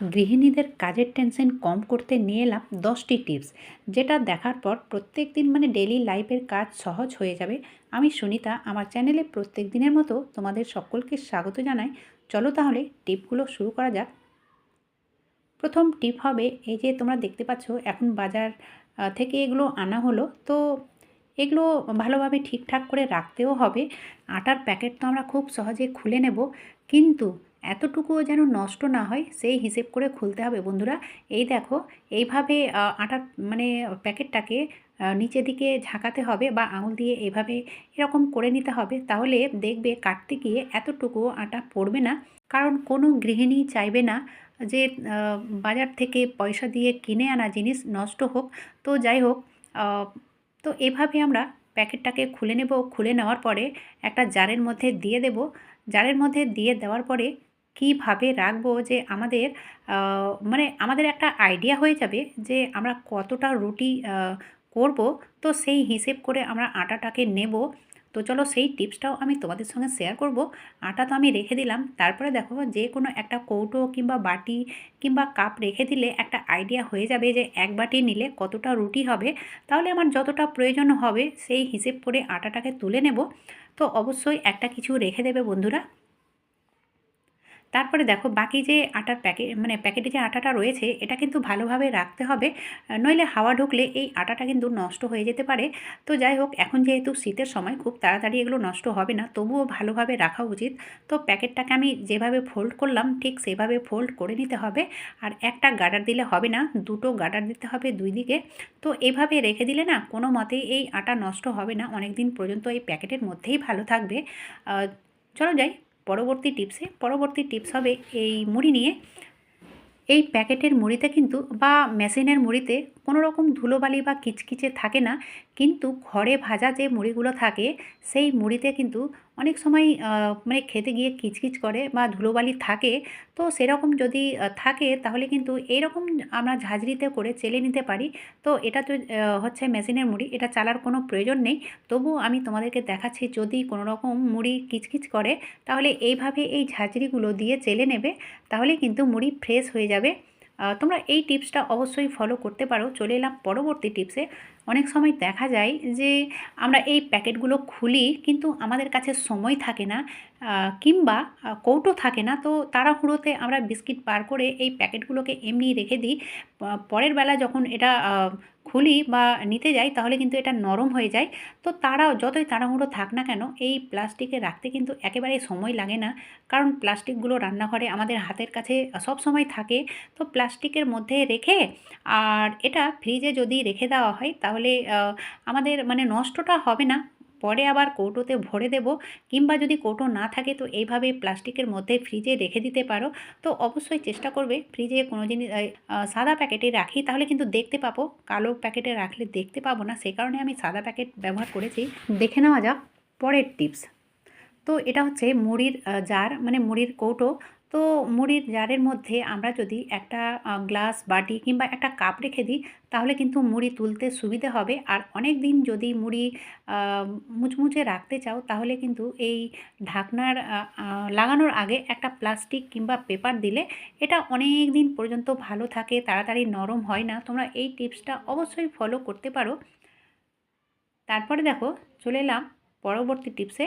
গৃহিণীদের কাজের টেনশন কম করতে নিয়ে এলাম দশটি টিপস, যেটা দেখার পর প্রত্যেক দিন মানে ডেলি লাইফের কাজ সহজ হয়ে যাবে। আমি সুনিতা, আমার চ্যানেলে প্রত্যেক দিনের মতো তোমাদের সকলকে স্বাগত জানাই। চলো তাহলে টিপগুলো শুরু করা যাক। প্রথম টিপ হবে, এই যে তোমরা দেখতে পাচ্ছ, এখন বাজার থেকে এগুলো আনা হলো। তো এগুলো ভালোভাবে ঠিকঠাক করে রাখতেও হবে। আটার প্যাকেট তো আমরা খুব সহজে খুলে নেব। কিন্তু এতটুকুও যেন নষ্ট না হয়, সেই হিসেব করে খুলতে হবে বন্ধুরা। এই দেখো, এইভাবে আটার মানে প্যাকেটটাকে নিচে দিকে ঝাঁকাতে হবে বা আঙুল দিয়ে এভাবে এরকম করে নিতে হবে। তাহলে দেখবে কাটতে গিয়ে এতটুকু আটা পড়বে না। কারণ কোনো গৃহিণী চাইবে না যে বাজার থেকে পয়সা দিয়ে কিনে আনা জিনিস নষ্ট হোক। তো যাই হোক তো এভাবে আমরা প্যাকেটটাকে খুলে নেব। খুলে নেওয়ার পরে একটা জারের মধ্যে দিয়ে দেব। জারের মধ্যে দিয়ে দেওয়ার পরে কীভাবে রাখব যে আমাদের মানে আমাদের একটা আইডিয়া হয়ে যাবে যে আমরা কতটা রুটি করব। তো সেই হিসেব করে আমরা আটাটাকে নেব। তো চলো সেই টিপসটাও আমি তোমাদের সঙ্গে শেয়ার করব। আটা তো আমি রেখে দিলাম। তারপরে দেখো যে কোনো একটা কৌটো কিংবা বাটি কিংবা কাপ রেখে দিলে একটা আইডিয়া হয়ে যাবে যে এক বাটি নিলে কতটা রুটি হবে। তাহলে আমার যতটা প্রয়োজন হবে সেই হিসেব করে আটাটাকে তুলে নেব। তো অবশ্যই একটা কিছু রেখে দেবে বন্ধুরা। তারপরে দেখো বাকি যে আটার প্যাকেট মানে প্যাকেটে যে আটাটা রয়েছে, এটা কিন্তু ভালোভাবে রাখতে হবে। নইলে হাওয়া ঢুকলে এই আটাটা কিন্তু নষ্ট হয়ে যেতে পারে। তো যাই হোক, এখন যেহেতু শীতের সময়, খুব তাড়াতাড়ি এগুলো নষ্ট হবে না, তবুও ভালোভাবে রাখা উচিত। তো প্যাকেটটাকে আমি যেভাবে ফোল্ড করলাম, ঠিক সেভাবে ফোল্ড করে নিতে হবে। আর একটা গার্ডার দিলে হবে না, দুটো গার্ডার দিতে হবে দুই দিকে। তো এভাবে রেখে দিলে না, কোনো মতেই এই আটা নষ্ট হবে না। অনেক দিন পর্যন্ত এই প্যাকেটের মধ্যেই ভালো থাকবে। চলো যাই। পরবর্তী টিপসে পরবর্তী টিপস হবে এই মুড়ি নিয়ে। এই প্যাকেটের মুড়িতে কিন্তু বা মেশিনের মুড়িতে কোনো রকম ধুলোবালি বা কিচকিচে থাকে না, কিন্তু ঘরে ভাজা যে মুড়িগুলো থাকে, সেই মুড়িতে কিন্তু অনেক সময় মানে খেতে গিয়ে কিচকিচ করে বা ধুলোবালি থাকে, তো সেরকম যদি থাকে তাহলে কিন্তু এইরকম আমরা ঝাঁঝরিতে করে চেলে নিতে পারি। তো এটা তো হচ্ছে মেশিনের মুড়ি, এটা চালার কোনো প্রয়োজন নেই। তবু আমি তোমাদেরকে দেখাচ্ছি যদি কোনো রকম মুড়ি কিচকিচ করে, তাহলে এইভাবে এই ঝাঁঝরিগুলো দিয়ে চেলে নেবে, তাহলে কিন্তু মুড়ি ফ্রেশ হয়ে যাবে। তোমরা এই টিপসটা অবশ্যই ফলো করতে পারো। চলে এলাম পরবর্তী টিপসে। অনেক সময় দেখা যায় যে আমরা এই প্যাকেটগুলো খুলি কিন্তু আমাদের কাছে সময় থাকে না কিংবা কৌটো থাকে না। তো তাড়াহুড়োতে আমরা বিস্কিট বার করে এই প্যাকেটগুলোকে এমনি রেখে দিই। পরের বেলা যখন এটা খুলি বা নিতে যাই তাহলে কিন্তু এটা নরম হয়ে যায়। তো তারাও যতই তাড়াহুড়ো থাক না কেন, এই প্লাস্টিকে রাখতে কিন্তু একেবারে সময় লাগে না। কারণ প্লাস্টিকগুলো রান্নাঘরে আমাদের হাতের কাছে সব সময় থাকে। তো প্লাস্টিকের মধ্যে রেখে, আর এটা ফ্রিজে যদি রেখে দেওয়া হয় তাহলে আহ, আমাদের মানে নষ্টটা হবে না। পরে আবার কৌটোতে ভরে দেব কিংবা যদি কৌটো না থাকে তো এইভাবে প্লাস্টিকের মধ্যে ফ্রিজে রেখে দিতে পারো। তো অবশ্যই চেষ্টা করবে ফ্রিজে কোনো জিনিস সাদা প্যাকেটে রাখি তাহলে কিন্তু দেখতে পাবো। কালো প্যাকেটে রাখলে দেখতে পাবো না সেই কারণে আমি সাদা প্যাকেট ব্যবহার করেছি। দেখে নেওয়া যাক পরের টিপস। তো এটা হচ্ছে মুড়ির জার মানে মুড়ির কৌটো। তো মুড়ির জারের মধ্যে আমরা যদি একটা গ্লাস, বাটি কিংবা একটা কাপ রেখে দিই, তাহলে কিন্তু মুড়ি তুলতে সুবিধে হবে। আর অনেক দিন যদি মুড়ি মুচমুচে রাখতে চাও, তাহলে কিন্তু এই ঢাকনার লাগানোর আগে একটা প্লাস্টিক কিংবা পেপার দিলে এটা অনেক দিন পর্যন্ত ভালো থাকে, তাড়াতাড়ি নরম হয় না। তোমরা এই টিপসটা অবশ্যই ফলো করতে পারো। তারপরে দেখো, চলে এলাম পরবর্তী টিপসে।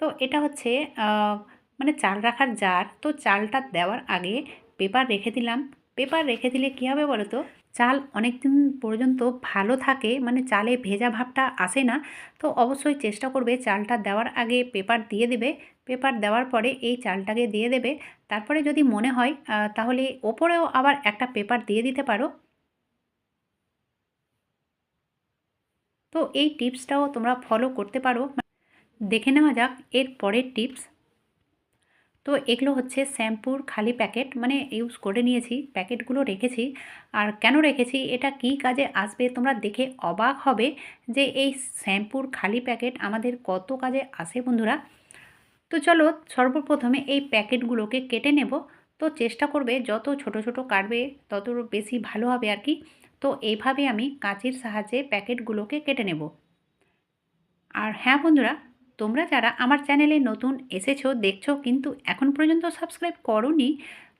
তো এটা হচ্ছে মানে চাল রাখার জার, তো চালটা দেওয়ার আগে পেপার রেখে দিলাম। পেপার রেখে দিলে কী হবে বলো তো? চাল অনেক দিন পর্যন্ত ভালো থাকে মানে চালে ভেজা ভাবটা আসে না। তো অবশ্যই চেষ্টা করবে চালটা দেওয়ার আগে পেপার দিয়ে দেবে। পেপার দেওয়ার পরে এই চালটাকে দিয়ে দেবে। তারপরে যদি মনে হয় তাহলে ওপরেও আবার একটা পেপার দিয়ে দিতে পারো। তো এই টিপসটাও তোমরা ফলো করতে পারো। দেখে নেওয়া যাক এর পরের টিপস। তো এগুলো হচ্ছে শ্যাম্পুর খালি প্যাকেট মানে ইউজ করে নিয়েছি, প্যাকেটগুলো রেখেছি। আর কেন রেখেছি? এটা কি কাজে আসবে? তোমরা দেখে অবাক হবে যে এই শ্যাম্পুর খালি প্যাকেট আমাদের কত কাজে আসে বন্ধুরা। তো চলো সর্বপ্রথমে এই প্যাকেটগুলোকে কেটে নেব। তো চেষ্টা করবে যত ছোট ছোট কাটবে, তত বেশি ভালো হবে আর কি। তো এইভাবে আমি কাঁচির সাহায্যে প্যাকেটগুলোকে কেটে নেব। আর হ্যাঁ বন্ধুরা তোমরা যারা আমার চ্যানেলে নতুন এসেছ, দেখছ, কিন্তু এখন পর্যন্ত সাবস্ক্রাইব করোনি,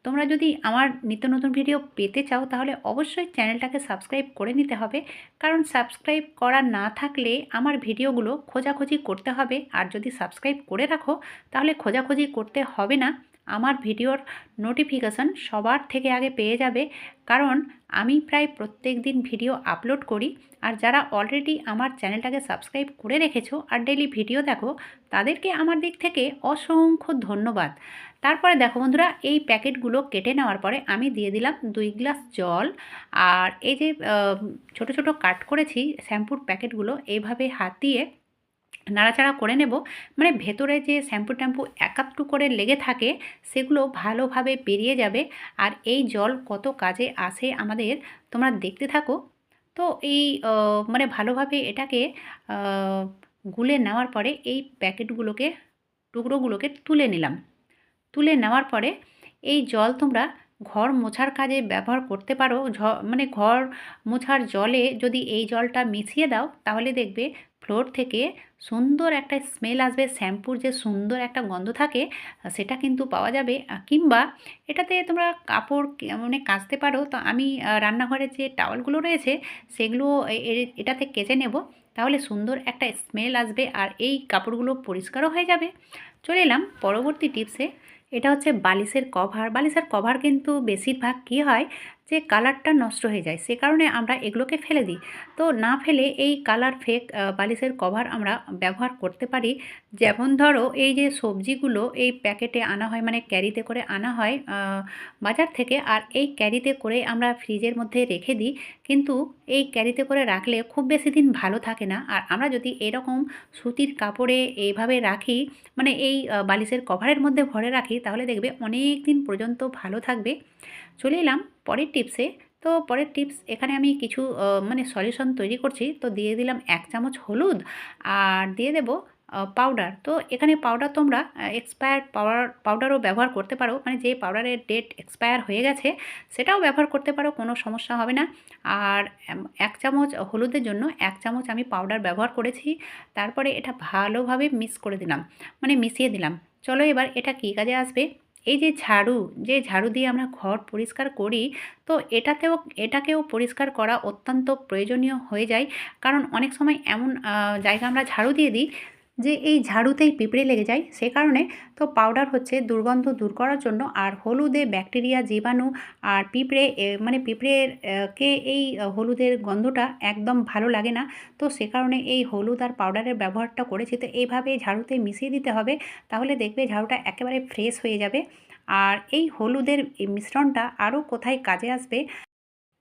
তোমরা যদি আমার নিত্য নতুন ভিডিও পেতে চাও, তাহলে অবশ্যই চ্যানেলটাকে সাবস্ক্রাইব করে নিতে হবে। কারণ সাবস্ক্রাইব করা না থাকলে আমার ভিডিওগুলো খোঁজাখুঁজি করতে হবে। আর যদি সাবস্ক্রাইব করে রাখো, তাহলে খোঁজাখুঁজি করতে হবে না। আমার ভিডিওর নোটিফিকেশান সবার থেকে আগে পেয়ে যাবে। কারণ আমি প্রায় প্রত্যেক দিন ভিডিও আপলোড করি। আর যারা অলরেডি আমার চ্যানেলটাকে সাবস্ক্রাইব করে রেখেছো আর ডেলি ভিডিও দেখো, তাদেরকে আমার দিক থেকে অসংখ্য ধন্যবাদ। তারপরে দেখো বন্ধুরা, এই প্যাকেটগুলো কেটে নেওয়ার পরে আমি দিয়ে দিলাম দুই গ্লাস জল। আর এই যে ছোট ছোট কাট করেছি শ্যাম্পুর প্যাকেটগুলো এইভাবে হাত দিয়ে নাড়াচাড়া করে নেব। মানে ভেতরে যে শ্যাম্পু ট্যাম্পু একাত্তু করে লেগে থাকে, সেগুলো ভালোভাবে বেরিয়ে যাবে। আর এই জল কত কাজে আসে আমাদের তোমরা দেখতে থাকো। তো এই মানে ভালোভাবে এটাকে গুলে নেওয়ার পরে এই প্যাকেটগুলোকে, টুকরোগুলোকে তুলে নিলাম। তুলে নেওয়ার পরে এই জল তোমরা ঘর মোছার কাজে ব্যবহার করতে পারো। মানে ঘর মোছার জলে যদি এই জলটা মিশিয়ে দাও, তাহলে দেখবে ফ্লোর থেকে সুন্দর একটা স্মেল আসবে, শ্যাম্পুর যে সুন্দর একটা গন্ধ থাকে সেটা কিন্তু পাওয়া যাবে। কিংবা এটাতে তোমরা কাপড় মানে কাচতে পারো। তো আমি রান্নাঘরের যে টাওয়ালগুলো রয়েছে, সেগুলো এটাতে কেচে নেব। তাহলে সুন্দর একটা স্মেল আসবে আর এই কাপড়গুলো পরিষ্কারও হয়ে যাবে। চলে এলাম পরবর্তী টিপসে এটা হচ্ছে বালিশের কভার বালিশের কভার কিন্তু বেশিরভাগ কী হয় যে কালারটা নষ্ট হয়ে যায়, সে কারণে আমরা এগুলোকে ফেলে দিই। তো না ফেলে এই কালার ফেক বালিশের কভার আমরা ব্যবহার করতে পারি। যেমন ধরো এই যে সবজিগুলো এই প্যাকেটে আনা হয় মানে ক্যারিতে করে আনা হয় বাজার থেকে, আর এই ক্যারিতে করে আমরা ফ্রিজের মধ্যে রেখে দিই। কিন্তু এই ক্যারিতে করে রাখলে খুব বেশি দিন ভালো থাকে না। আর আমরা যদি এরকম সুতির কাপড়ে এইভাবে রাখি মানে এই বালিশের কভারের মধ্যে ভরে রাখি, তাহলে দেখবে অনেক দিন পর্যন্ত ভালো থাকবে। চলে এলাম পরের টিপসে। তো পরের টিপস, এখানে আমি কিছু মানে সলিউশন তৈরি করছি। তো দিয়ে দিলাম এক চামচ হলুদ আর দিয়ে দেব পাউডার তো এখানে পাউডার তোমরা এক্সপায়ার পাউডার পাউডারও ব্যবহার করতে পারো। মানে যে পাউডারের ডেট এক্সপায়ার হয়ে গেছে, সেটাও ব্যবহার করতে পারো, কোনো সমস্যা হবে না। আর এক চামচ হলুদের জন্য এক চামচ আমি পাউডার ব্যবহার করেছি। তারপরে এটা ভালোভাবে মিক্স করে দিলাম। মানে মিশিয়ে দিলাম। চলো এবার এটা কী কাজে আসবে? এই যে ঝাড়ু যে ঝাড়ু দিয়ে আমরা ঘর পরিষ্কার করি, তো এটাতেও, এটাকেও পরিষ্কার করা অত্যন্ত প্রয়োজনীয় হয়ে যায়। কারণ অনেক সময় এমন জায়গা আমরা ঝাড়ু দিয়ে দিই যে এই ঝাড়ুতেই পিঁপড়ে লেগে যায়, সে কারণে তো পাউডার হচ্ছে দুর্গন্ধ দূর করার জন্য, আর হলুদে ব্যাকটেরিয়া জীবাণু আর পিঁপড়ে মানে পিঁপড়ের কে এই হলুদের গন্ধটা একদম ভালো লাগে না, তো সে কারণে এই হলুদ আর পাউডারের ব্যবহারটা করেছি। তো এইভাবে ঝাড়ুতে মিশিয়ে দিতে হবে, তাহলে দেখবে ঝাড়ুটা একেবারে ফ্রেশ হয়ে যাবে। আর এই হলুদের মিশ্রণটা আরও কোথায় কাজে আসবে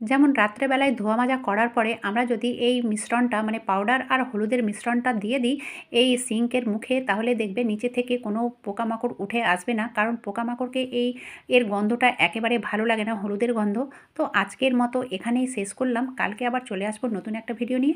যেমন রাত্রেবেলায় ধোয়া মাজা করার পরে আমরা যদি এই মিশ্রণটা মানে পাউডার আর হলুদের মিশ্রণটা দিয়ে দিই এই সিঙ্কের মুখে, তাহলে দেখবে নিচে থেকে কোনো পোকামাকড় উঠে আসবে না। কারণ পোকামাকড়কে এই, এর গন্ধটা একেবারে ভালো লাগে না, হলুদের গন্ধ। তো আজকের মতো এখানেই শেষ করলাম। কালকে আবার চলে আসব নতুন একটা ভিডিও নিয়ে।